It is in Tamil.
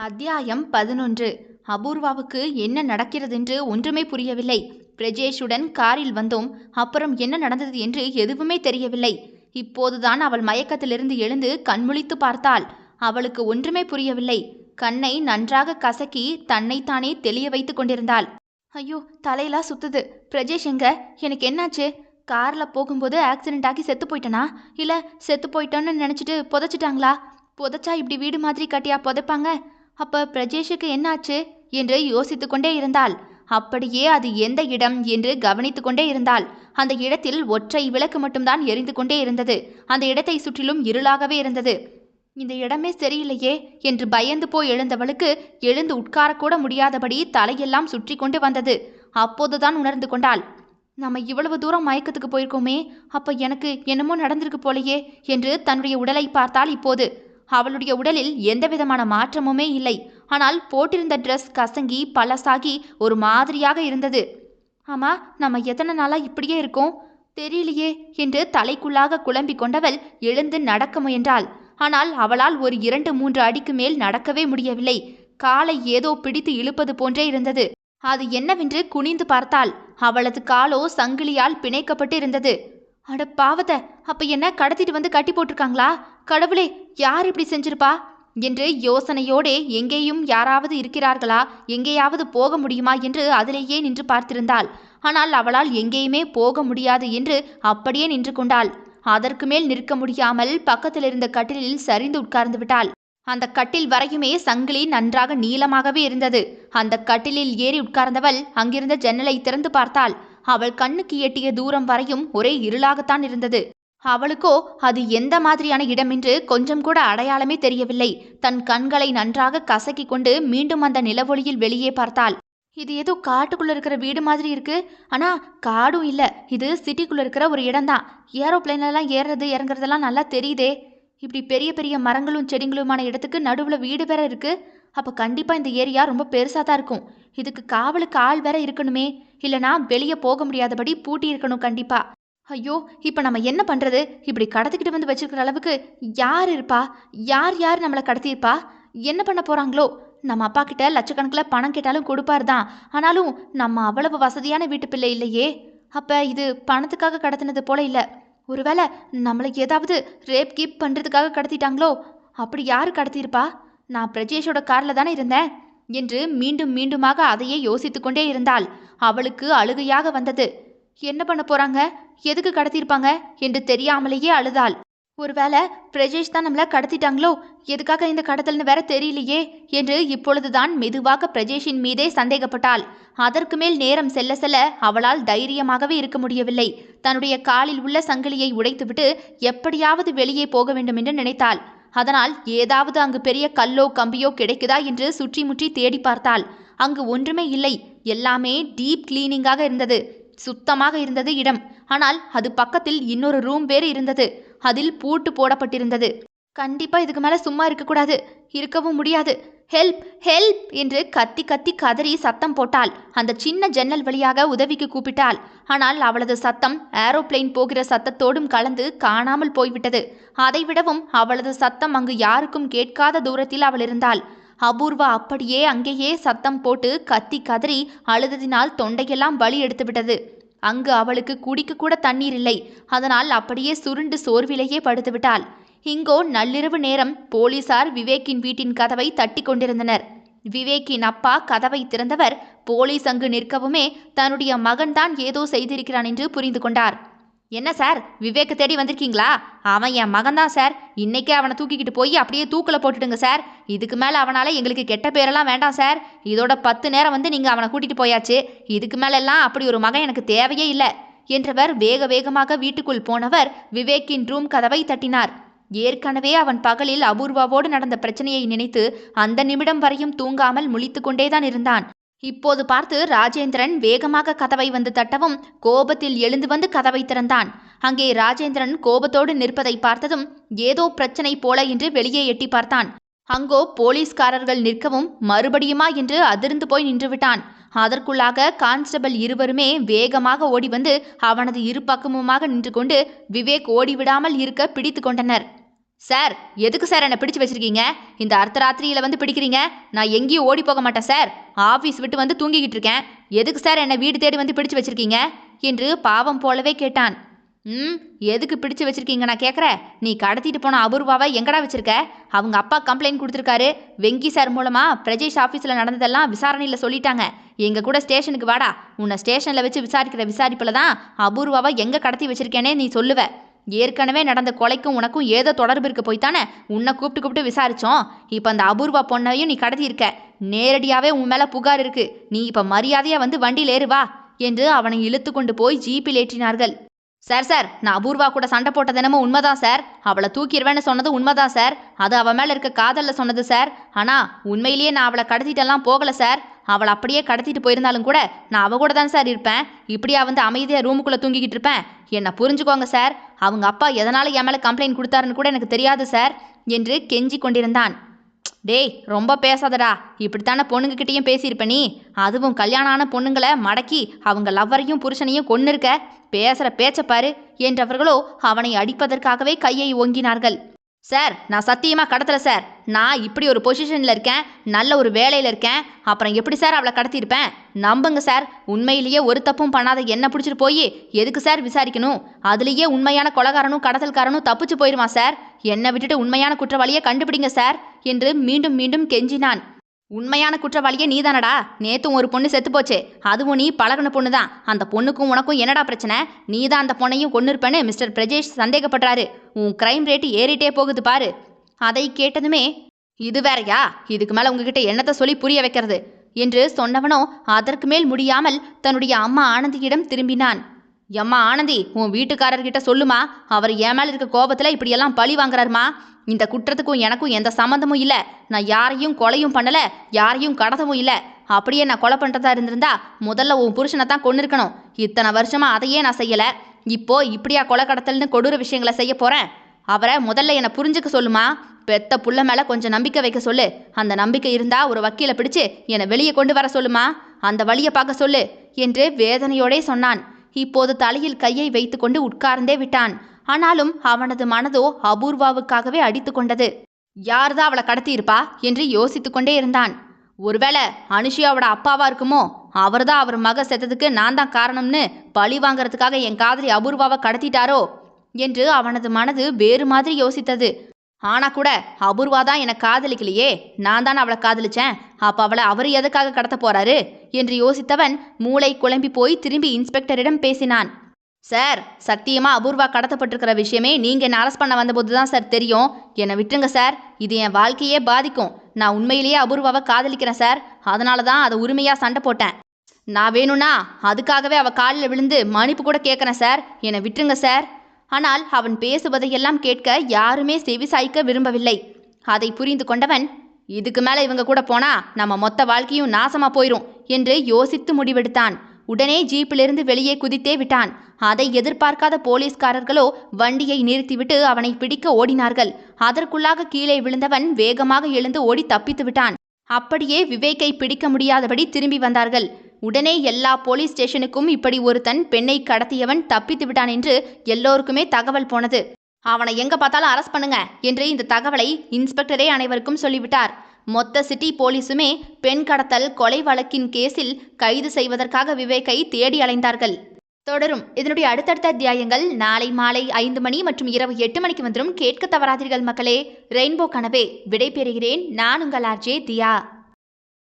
அத்தியாயம் பதினொன்று. அபூர்வாவுக்கு என்ன நடக்கிறதென்று ஒன்றுமே புரியவில்லை. பிரஜேஷுடன் காரில் வந்தோம். அப்புறம் என்ன நடந்தது என்று எதுவுமே தெரியவில்லை. இப்போதுதான் அவள் மயக்கத்திலிருந்து எழுந்து கண்முழித்து பார்த்தாள். அவளுக்கு ஒன்றுமே புரியவில்லை. கண்ணை நன்றாக கசக்கி தன்னைத்தானே தெளிய வைத்துக் கொண்டிருந்தாள். ஐயோ தலையெல்லாம் சுத்துது. பிரஜேஷ் எங்க? எனக்கு என்னாச்சு? கார்ல போகும்போது ஆக்சிடென்ட் ஆகி செத்து போயிட்டனா? இல்ல செத்து போயிட்டோன்னு நினைச்சிட்டு புதைச்சிட்டாங்களா? புதைச்சா இப்படி வீடு மாதிரி கட்டியா புதைப்பாங்க? அப்ப பிரஜேஷுக்கு என்னாச்சு? என்று யோசித்துக்கொண்டே இருந்தாள். அப்படியே அது எந்த இடம் என்று கவனித்து கொண்டே இருந்தாள். அந்த இடத்தில் ஒற்றை விளக்கு மட்டும்தான் எரிந்து கொண்டே இருந்தது. அந்த இடத்தை சுற்றிலும் இருளாகவே இருந்தது. இந்த இடமே சரியில்லையே என்று பயந்து போய் எழுந்தவளுக்கு எழுந்து உட்காரக்கூட முடியாதபடி தலையெல்லாம் சுற்றி கொண்டு வந்தது. அப்போதுதான் உணர்ந்து கொண்டாள். நம்ம இவ்வளவு தூரம் மயக்கத்துக்கு போயிருக்கோமே அப்ப எனக்கு என்னமோ நடந்திருக்கு போலையே என்று தன்னுடைய உடலை பார்த்தால் இப்போது. அவளுடைய உடலில் எந்தவிதமான மாற்றமுமே இல்லை. ஆனால் போட்டிருந்த ட்ரெஸ் கசங்கி பழசாகி ஒரு மாதிரியாக இருந்தது. ஆமா நம்ம எத்தனை நாளா இப்படியே இருக்கோம்? தெரியலையே என்று தலைக்குள்ளாக குழம்பிக் கொண்டவள் எழுந்து நடக்க முயன்றாள். ஆனால் அவளால் ஒரு இரண்டு மூன்று அடிக்கு மேல் நடக்கவே முடியவில்லை. காலை ஏதோ பிடித்து இழுப்பது போன்றே இருந்தது. அது என்னவென்று குனிந்து பார்த்தாள். அவளது காலோ சங்கிலியால் பிணைக்கப்பட்டு இருந்தது அட பாவத அப்ப என்ன கடத்திட்டு வந்து கட்டி போட்டிருக்காங்களா? கடவுளே யார் இப்படி செஞ்சிருப்பா? என்று யோசனையோடே எங்கேயும் யாராவது இருக்கிறார்களா? எங்கேயாவது போக முடியுமா என்று அதிலேயே நின்று பார்த்திருந்தாள். ஆனால் அவளால் எங்கேயுமே போக முடியாது என்று அப்படியே நின்று கொண்டாள். அதற்கு மேல் நிற்க முடியாமல் பக்கத்தில் இருந்த கட்டிலில் சரிந்து உட்கார்ந்து விட்டாள். அந்த கட்டில் வரையுமே சங்கிலி நன்றாக நீளமாகவே இருந்தது. அந்த கட்டிலில் ஏறி உட்கார்ந்தவள் அங்கிருந்த ஜன்னலை திறந்து பார்த்தாள். அவள் கண்ணுக்கு எட்டிய தூரம் வரையும் ஒரே இருளாகத்தான் இருந்தது. அவளுக்கோ அது எந்த மாதிரியான இடம் என்று கொஞ்சம் கூட அடையாளமே தெரியவில்லை. தன் கண்களை நன்றாக கசக்கி கொண்டு மீண்டும் அந்த நிலவொளியில் வெளியே பார்த்தாள். இது ஏதோ காட்டுக்குள்ள இருக்கிற வீடு மாதிரி இருக்கு. ஆனா காடும் இல்ல. இது சிட்டிக்குள்ள இருக்கிற ஒரு இடம்தான். ஏரோப்ளேன்ல எல்லாம் ஏறுறது இறங்குறதெல்லாம் நல்லா தெரியுதே. இப்படி பெரிய பெரிய மரங்களும் செடிங்களுமான இடத்துக்கு நடுவுல வீடு வேற இருக்கு. அப்ப கண்டிப்பா இந்த ஏரியா ரொம்ப பெருசா தான் இருக்கும். இதுக்கு காவலுக்கு ஆள் வேற இருக்கணுமே. இல்லனா வெளியே போக முடியாதபடி பூட்டி இருக்கணும் கண்டிப்பா. ஐயோ இப்போ நம்ம என்ன பண்ணுறது இப்படி கடத்திக்கிட்டு வந்து வச்சிருக்கிற அளவுக்கு யார் இருப்பா? யார் யார் நம்மளை கடத்தியிருப்பா? என்ன பண்ண போகிறாங்களோ நம்ம அப்பா கிட்ட லட்சக்கணக்கில் பணம் கேட்டாலும் கொடுப்பார் தான். ஆனாலும் நம்ம அவ்வளவு வசதியான வீட்டு பிள்ளை இல்லையே. அப்போ இது பணத்துக்காக கடத்தினது போல இல்லை. ஒருவேளை நம்மளை ஏதாவது ரேப் கீப் பண்ணுறதுக்காக கடத்திட்டாங்களோ? அப்படி யார் கடத்தியிருப்பா? நான் பிரஜேஷோட காரில் தானே இருந்தேன். என்று மீண்டும் மீண்டுமாக அதையே யோசித்து கொண்டே இருந்தாள். அவளுக்கு அழுகையாக வந்தது. என்ன பண்ண போறாங்க? எதுக்கு கடத்தியிருப்பாங்க? என்று தெரியாமலேயே அழுதாள். ஒருவேளை பிரஜேஷ் தான் நம்மள கடத்திட்டாங்களோ? எதுக்காக இந்த கடத்தல்னு வேற தெரியலையே? என்று இப்பொழுதுதான் மெதுவாக பிரஜேஷின் மீதே சந்தேகப்பட்டாள். அதற்கு மேல் நேரம் செல்ல செல்ல அவளால் தைரியமாகவே இருக்க முடியவில்லை. தன்னுடைய காலில் உள்ள சங்கிலியை உடைத்துவிட்டு எப்படியாவது வெளியே போக வேண்டும் என்று நினைத்தாள். அதனால் ஏதாவது அங்கு பெரிய கல்லோ கம்பியோ கிடைக்குதா என்று சுற்றி முற்றி தேடி பார்த்தாள். அங்கு ஒன்றுமே இல்லை. எல்லாமே டீப் கிளீனிங்காக இருந்தது. சுத்தமாக இருந்தது இடம். ஆனால் அது பக்கத்தில் இன்னொரு ரூம் வேறு இருந்தது. அதில் பூட்டு போடப்பட்டிருந்தது. கண்டிப்பா இதுக்கு மேல சும்மா இருக்கக்கூடாது. இருக்கவும் முடியாது. Help help! என்று கத்தி கத்தி கதறி சத்தம் போட்டாள். அந்த சின்ன ஜன்னல் வழியாக உதவிக்கு கூப்பிட்டாள். ஆனால் அவளது சத்தம் ஏரோப்ளேன் போகிற சத்தத்தோடும் கலந்து காணாமல் போய்விட்டது. அதைவிடவும் அவளது சத்தம் அங்கு யாருக்கும் கேட்காத தூரத்தில் அவள் இருந்தாள். அபூர்வா அப்படியே அங்கேயே சத்தம் போட்டு கத்தி கதறி அழுததினால் தொண்டையெல்லாம் வலி எடுத்துவிட்டது. அங்கு அவளுக்கு குடிக்க கூட தண்ணீர் இல்லை. அதனால் அப்படியே சுருண்டு சோர்விலேயே படுத்துவிட்டாள். இங்கோ நள்ளிரவு நேரம் போலீசார் விவேக்கின் வீட்டின் கதவை தட்டி கொண்டிருந்தனர். விவேக்கின் அப்பா கதவை திறந்தவர் போலீஸ் அங்கு நிற்கவுமே தன்னுடைய மகன்தான் ஏதோ செய்திருக்கிறான் என்று புரிந்து கொண்டார். என்ன சார் விவேக்கு தேடி வந்திருக்கீங்களா? அவன் என் மகன் தான் சார். இன்னைக்கே அவனை தூக்கிக்கிட்டு போய் அப்படியே தூக்கில் போட்டுடுங்க சார். இதுக்கு மேலே அவனால் எங்களுக்கு கெட்ட பேரெல்லாம் வேண்டாம் சார். இதோட பத்து நேரம் வந்து நீங்கள் அவனை கூட்டிகிட்டு போயாச்சு. இதுக்கு மேலெல்லாம் அப்படி ஒரு மகன் எனக்கு தேவையே இல்லை. என்றவர் வேக வேகமாக வீட்டுக்குள் போனவர் விவேக்கின் ரூம் கதவை தட்டினார். ஏற்கனவே அவன் பகலில் அபூர்வாவோடு நடந்த பிரச்சனையை நினைத்து அந்த நிமிடம் வரையும் தூங்காமல் முழித்து கொண்டேதான் இருந்தான். இப்போது பார்த்து ராஜேந்திரன் வேகமாக கதவை வந்து தட்டவும் கோபத்தில் எழுந்து வந்து கதவை திறந்தான். அங்கே ராஜேந்திரன் கோபத்தோடு நிற்பதை பார்த்ததும் ஏதோ பிரச்சனை போல என்று வெளியே எட்டி பார்த்தான். அங்கோ போலீஸ்காரர்கள் நிற்கவும் மறுபடியுமா என்று அதிர்ந்து போய் நின்றுவிட்டான். அதற்குள்ளாக கான்ஸ்டபிள் இருவருமே வேகமாக ஓடி வந்து அவனது இரு பக்கமுமாக நின்று கொண்டு விவேக் ஓடிவிடாமல் இருக்க பிடித்து கொண்டனர். சார் எதுக்கு சார் என்னை பிடிச்சு வச்சிருக்கீங்க? இந்த அர்த்தராத்திரியில் வந்து பிடிக்கிறீங்க? நான் எங்கேயும் ஓடி போக மாட்டேன் சார். ஆஃபீஸ் விட்டு வந்து தூங்கிக்கிட்டு இருக்கேன். எதுக்கு சார் என்னை வீடு தேடி வந்து பிடிச்சு வச்சிருக்கீங்க? என்று பாவம் போலவே கேட்டான். ம் எதுக்கு பிடிச்சு வச்சிருக்கீங்க நான் கேட்குறேன் நீ கடத்திட்டு போன அபூர்வாவை எங்கடா வச்சிருக்க? அவங்க அப்பா கம்ப்ளைண்ட் கொடுத்துருக்காரு. வெங்கி சார் மூலமாக பிரஜேஷ் ஆஃபீஸில் நடந்ததெல்லாம் விசாரணையில் சொல்லிட்டாங்க. எங்கள் கூட ஸ்டேஷனுக்கு வாடா. உன்னை ஸ்டேஷனில் வச்சு விசாரிக்கிற விசாரிப்பில் தான் அபூர்வாவை எங்கே கடத்தி வச்சிருக்கேனே நீ சொல்லுவ. ஏற்கனவே நடந்த கொலைக்கும் உனக்கும் ஏதோ தொடர்பு இருக்க போய்த்தானே? உன்னை கூப்பிட்டு கூப்பிட்டு விசாரிச்சோம். இப்போ அந்த அபூர்வா பொண்ணையும் நீ கடத்தியிருக்க. நேரடியாகவே உன் மேலே புகார் இருக்கு. நீ இப்போ மரியாதையாக வந்து வண்டியில் ஏறு வா என்று அவனை இழுத்து கொண்டு போய் ஜீப்பில் ஏற்றினார்கள். சார் சார் நான் அபூர்வா கூட சண்டை போட்ட தினமும் உண்மைதான் சார். அவளை தூக்கிடுவேன்னு சொன்னது உண்மைதான் சார். அது அவள் மேலே இருக்க காதலில் சொன்னது சார். ஆனால் உண்மையிலேயே நான் அவளை கடத்திட்டெல்லாம் போகலை சார். அவளை அப்படியே கடத்திட்டு போயிருந்தாலும் கூட நான் அவ கூட தான் சார் இருப்பேன். இப்படியா வந்து அமைதியாக ரூமுக்குள்ளே தூங்கிக்கிட்டு இருப்பேன். என்னை புரிஞ்சுக்கோங்க சார். அவங்க அப்பா எதனால் என் மேலே கம்ப்ளைண்ட் கொடுத்தாருன்னு கூட எனக்கு தெரியாது சார் என்று கெஞ்சி கொண்டிருந்தான். டேய் ரொம்ப பேசாதடா. இப்படித்தானே பொண்ணுங்ககிட்டயும் பேசியிருப்ப நீ? அதுவும் கல்யாணம் ஆன பொண்ணுங்களை மடக்கி அவங்க லவ்வரையும் புருஷனையும் கொன்னு இருக்க பேசுகிற பேச்ச பாரு என்றவர்களோ அவனை அடிப்பதற்காகவே கையை ஓங்கினார்கள். சார் நான் சத்தியமாக கடத்தலை சார். நான் இப்படி ஒரு பொசிஷனில் இருக்கேன் நல்ல ஒரு வேலையில் இருக்கேன் அப்புறம் எப்படி சார் அவளை கடத்தியிருப்பேன்? நம்புங்க சார் உண்மையிலேயே ஒரு தப்பும் பண்ணாத என்ன பிடிச்சிட்டு போய் எதுக்கு சார் விசாரிக்கணும்? அதுலேயே உண்மையான கொலகாரனும் கடத்தல்காரனும் தப்பிச்சு போயிடுமா சார்? என்னை விட்டுட்டு உண்மையான குற்றவாளியை கண்டுபிடிங்க சார் என்று மீண்டும் மீண்டும் கெஞ்சினான். உண்மையான குற்றவாளியே நீதானடா. நேத்தும் ஒரு பொண்ணு செத்து போச்சு. அதுவும் நீ பழகுன பொண்ணு தான் அந்த பொண்ணுக்கும் உனக்கும் என்னடா பிரச்சனை? நீ தான் அந்த பொண்ணையும் கொன்னிருப்பேன்னு இருப்பேன்னு மிஸ்டர் பிரஜேஷ் சந்தேகப்படுறாரு. உன் கிரைம் ரேட்டு ஏறிட்டே போகுது பாரு. அதை கேட்டதுமே இது வேறையா? இதுக்கு மேலே உங்ககிட்ட என்னத்தை சொல்லி புரிய வைக்கிறது? என்று சொன்னவனோ அதற்கு மேல் முடியாமல் தன்னுடைய அம்மா ஆனந்தியிடம் திரும்பினான். எம்மா ஆனந்தி உன் வீட்டுக்காரர்கிட்ட சொல்லுமா? அவர் ஏமால் இருக்க கோபத்தில் இப்படியெல்லாம் பழி வாங்குறாருமா? இந்த குற்றத்துக்கும் எனக்கும் எந்த சம்மந்தமும் இல்லை. நான் யாரையும் கொலையும் பண்ணலை யாரையும் கடத்தவும் இல்லை. அப்படியே நான் கொலை பண்ணுறதா இருந்திருந்தா முதல்ல உன் புருஷனை தான் கொண்டு இருக்கணும் இத்தனை வருஷமாக அதையே நான் செய்யலை. இப்போ இப்படியா கொலை கடத்தல்னு கொடூர விஷயங்களை செய்ய போகிறேன் அவரை முதல்ல என்னை புரிஞ்சுக்க சொல்லுமா? பெத்த புள்ள மேலே கொஞ்சம் நம்பிக்கை வைக்க சொல்லு. அந்த நம்பிக்கை இருந்தால் ஒரு வக்கீலை பிடிச்சு என்னை வெளியே கொண்டு வர சொல்லுமா? அந்த வழியை பார்க்க சொல்லு என்று வேதனையோடே சொன்னான். இப்போது தலையில் கையை வைத்துக்கொண்டு உட்கார்ந்தே விட்டான். ஆனாலும் அவனது மனதோ அபூர்வாவுக்காகவே அடித்து கொண்டது. யார்தான் அவளை கடத்தியிருப்பா? என்று யோசித்து கொண்டே இருந்தான். ஒருவேளை அனுஷியாவோட அப்பாவா இருக்குமோ? அவர்தான் அவர் மக செத்ததுக்கு நான் தான் காரணம்னு பழி வாங்கறதுக்காக என் காதலி அபூர்வாவை கடத்திட்டாரோ? என்று அவனது மனது வேறு மாதிரி யோசித்தது. ஆனா கூட அபூர்வா தான் என்னை காதலிக்கலையே. நான் தான் அவளை காதலிச்சேன். அப்ப அவளை அவர் எதுக்காக கடத்த போறாரு? என்று யோசித்தவன் மூளை குழம்பி போய் திரும்பி இன்ஸ்பெக்டரிடம் பேசினான். சார் சத்தியமாக அபூர்வா கடத்தப்பட்டிருக்கிற விஷயமே நீங்கள் என்ன அரெஸ்ட் பண்ண வந்தபோது தான் சார் தெரியும். என்னை விட்டுருங்க சார். இது என் வாழ்க்கையே பாதிக்கும். நான் உண்மையிலேயே அபூர்வாவை காதலிக்கிறேன் சார். அதனால தான் அதை உரிமையாக சண்டை போட்டேன். நான் வேணும்னா அதுக்காகவே அவள் காலில் விழுந்து மன்னிப்பு கூட கேட்குறேன் சார். என்னை விட்டுருங்க சார். ஆனால் அவன் பேசுவதையெல்லாம் கேட்க யாருமே செவிசாய்க்க விரும்பவில்லை. அதை புரிந்து கொண்டவன் இதுக்கு மேலே இவங்க கூட போனா நம்ம மொத்த வாழ்க்கையும் நாசமாக போயிடும் என்று யோசித்து முடிவெடுத்தான். உடனே ஜீப்பிலிருந்து வெளியே குதித்தே விட்டான். அதை எதிர்பார்க்காத போலீஸ்காரர்களோ வண்டியை நிறுத்திவிட்டு அவனை பிடிக்க ஓடினார்கள். அதற்குள்ளாக கீழே விழுந்தவன் வேகமாக எழுந்து ஓடி தப்பித்து விட்டான். அப்படியே விவேக்கை பிடிக்க முடியாதபடி திரும்பி வந்தார்கள். உடனே எல்லா போலீஸ் ஸ்டேஷனுக்கும் இப்படி ஒருத்தன் பெண்ணை கடத்தியவன் தப்பித்து விட்டான் என்று எல்லோருக்குமே தகவல் போனது. அவனை எங்க பார்த்தாலும் அரஸ்ட் பண்ணுங்க என்று இந்த தகவலை இன்ஸ்பெக்டரே அனைவருக்கும் சொல்லிவிட்டார். மொத்த சிட்டி போலீஸுமே பெண் கடத்தல் கொலை வழக்கின் கேஸில் கைது செய்வதற்காக விவேக்கை தேடி அலைந்தார்கள். தொடரும். இதனுடைய அடுத்தடுத்த அத்தியாயங்கள் நாளை மாலை ஐந்து மணி மற்றும் இரவு எட்டு மணிக்கு வந்துடும் கேட்க தவறாதீர்கள் மக்களே. ரெயின்போ கனவே விடைபெறுகிறேன். நான் உங்கள் ஆர்ஜே தியா.